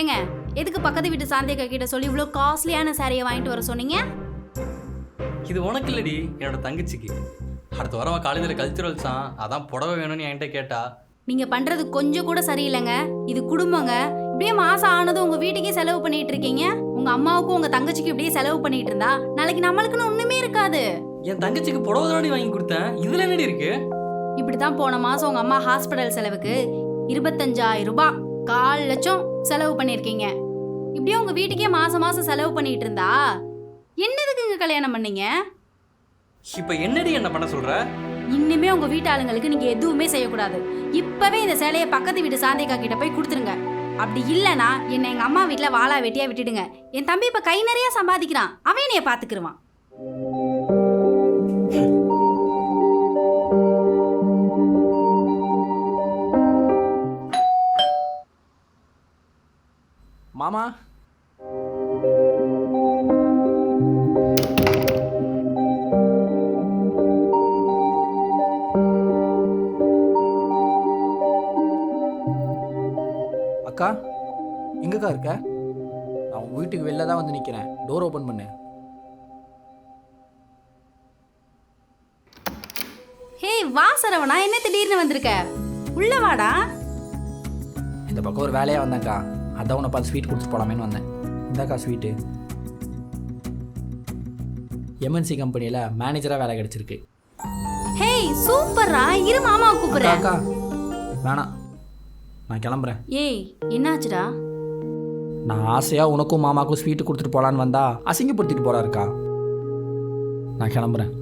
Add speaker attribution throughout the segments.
Speaker 1: ஏங்க எதுக்கு பக்கத்து வீட்டு சாந்தியக்கா கிட்ட சொல்லி இவ்வளோ காஸ்ட்லியான சாரியை வாங்கிட்டு வர சொன்னீங்க?
Speaker 2: இது உனக்கு இல்லடி என்னோட தங்கச்சிக்கு. அடுத்த வாரம் காலேஜில் கல்ச்சுரல்ஸான் அதான் புடவை வேணும்னு என்கிட்ட கேட்டா.
Speaker 1: நீங்க பண்றது கொஞ்சம் கூட சரியில்லைங்க. இது குடும்பங்க. இப்படியே மாசம் ஆனதும் உங்க வீட்டுக்கே செலவு பண்ணிட்டு இருக்கீங்க. உங்க அம்மாவுக்கும் உங்க தங்கச்சிக்கு இப்படியே செலவு பண்ணிட்டு இருந்தா நாளைக்கு நம்மளுக்குன்னு ஒண்ணுமே இருக்காது.
Speaker 2: என் தங்கச்சிக்கு புடவை தானடி வாங்கி கொடுத்தேன்? இதுல என்னடி இருக்கு?
Speaker 1: இப்படித்தான் போன மாசம் உங்க அம்மா ஹாஸ்பிடல் செலவுக்கு இருபத்தஞ்சாயிரம் ரூபாய். கால் லட்சம். செலவு பண்ணிருக்கீங்க. இப்படியே உங்க வீட்டுக்கே மாசம் மாசம் செலவு பண்ணிட்டு இருந்தா? என்னதுக்கு இங்க கல்யாணம் பண்ணீங்க?
Speaker 2: இப்போ என்னடி என்ன பண்ண சொல்ற?
Speaker 1: இன்னுமே உங்க வீட்டு ஆளுங்களுக்கு நீங்க எதுவுமே செய்யக்கூடாது. இப்பவே இந்த சேலையை பக்கத்து வீட்டு சாந்திகா கிட்ட போய் கொடுத்துருங்க. அப்படி இல்லனா என்ன எங்க அம்மா வீட்ல வாளா வெட்டியா விட்டுடுங்க. என் தம்பி இப்ப கை நிறைய சம்பாதிக்கிறான். அவன் என்னைய பாத்துக்கிருவான்.
Speaker 3: மாமா? அக்கா எங்கக்கா இருக்க? நான் உங்க வீட்டுக்கு வெளில தான் வந்து நிற்கிறேன் டோர் ஓப்பன் பண்ணு.
Speaker 1: ஹே வா சரவணா. என்ன திடீர்னு வந்திருக்க? உள்ள வாடா.
Speaker 3: இந்த பக்கம் ஒரு வேலையாக வந்தேன்க்கா. அதான் உன்னை பார்த்து ஸ்வீட் கொடுத்து போலாமேன்னு வந்தேன். இந்தாக்கா ஸ்வீட்டு எம்என்சி கம்பெனியில் மேனேஜராக வேலை கிடச்சிருக்கு.
Speaker 1: ஹே சூப்பர்ரா. இரு
Speaker 3: அக்கா
Speaker 1: கூப்பிடுறேன்.
Speaker 3: அக்கா வேணாம். நான் கிளம்புறேன்.
Speaker 1: ஏய் என்னாச்சுடா?
Speaker 3: நான் ஆசையாக உனக்கும் மாமாக்கும் ஸ்வீட்டு கொடுத்துட்டு போகலான்னு வந்தா அசிங்கப்படுத்திட்டு போகிறாருக்கா நான் கிளம்புறேன்.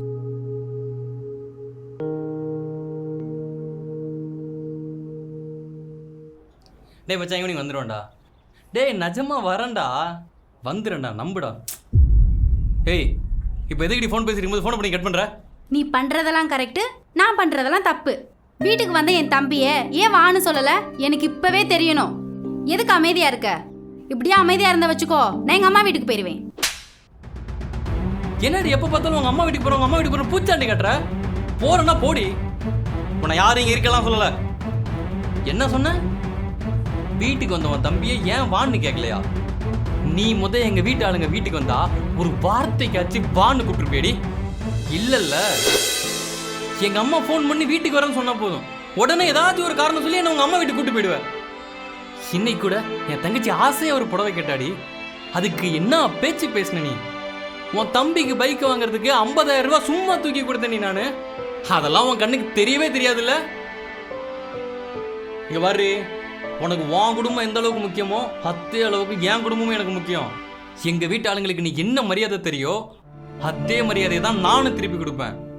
Speaker 2: டேய் மச்சான் ஈவினிங் வந்துடுவேன்டா டேய் நிஜமா வரேன்டா. வந்துடுறேன்டா நம்புடா. ஏய் இப்போ எதுக்கு ஃபோன் பேசிட்டு இருக்கும்போது ஃபோன் பண்ணி கட் பண்ணுற
Speaker 1: நீ பண்றதெல்லாம் கரெக்ட் நான் பண்றதெல்லாம் தப்பு. வீட்டுக்கு வந்த என் தம்பிய ஏன் வான்னு சொல்லல? எனக்கு இப்பவே தெரியணும். எதுக்கு அமைதியா இருக்க? இப்படியே அமைதியா இருந்த வச்சுக்கோ நான் எங்க அம்மா வீட்டுக்கு போயிருவேன்.
Speaker 2: என்னடி எப்போ பார்த்தாலும் உங்கள் அம்மா வீட்டுக்கு போகிற உங்கள் அம்மா வீட்டுக்கு போகிற பூச்சாண்டி கட்டுற? போறேன்னா போடி. உன்னை யாரும் இங்கே இருக்கலாம் சொல்லலை. என்ன சொன்ன? வீட்டுக்கு வந்த உன் தம்பியை ஏன் வான்னு கேட்கலையா நீ முத எங்க வீட்டு ஆளுங்க வீட்டுக்கு வந்தா ஒரு வார்த்தைக்காச்சும் வான்னு கூப்பிட்டுருப்பேடி இல்லைல்ல. எங்க அம்மா ஃபோன் பண்ணி வீட்டுக்கு வரேன்னு சொன்னா போதும். உடனே ஏதாச்சும் ஒரு காரணம் சொல்லி என்ன உங்க அம்மா வீட்டுக்கு கூட்டு போயிடுவேன் இன்னைக்கு கூட என் தங்கச்சி ஆசையா ஒரு புடவை கேட்டாடி. அதுக்கு என்ன பேச்சு பேசின நீ? உன் தம்பிக்கு பைக் வாங்குறதுக்கு 50000 ரூபாய் சும்மா தூக்கி கொடுத்த நீ நானு? அதெல்லாம் உன் கண்ணுக்கு தெரியவே தெரியாதுல்ல? இங்க பாரு. உனக்கு உன் குடும்பம் எந்த அளவுக்கு முக்கியமோ அதே அளவுக்கு என் குடும்பமும் எனக்கு முக்கியம். எங்க வீட்டு ஆளுங்களுக்கு நீ என்ன மரியாதை தெரியோ அதே மரியாதையை தான் நானும் திருப்பி கொடுப்பேன்.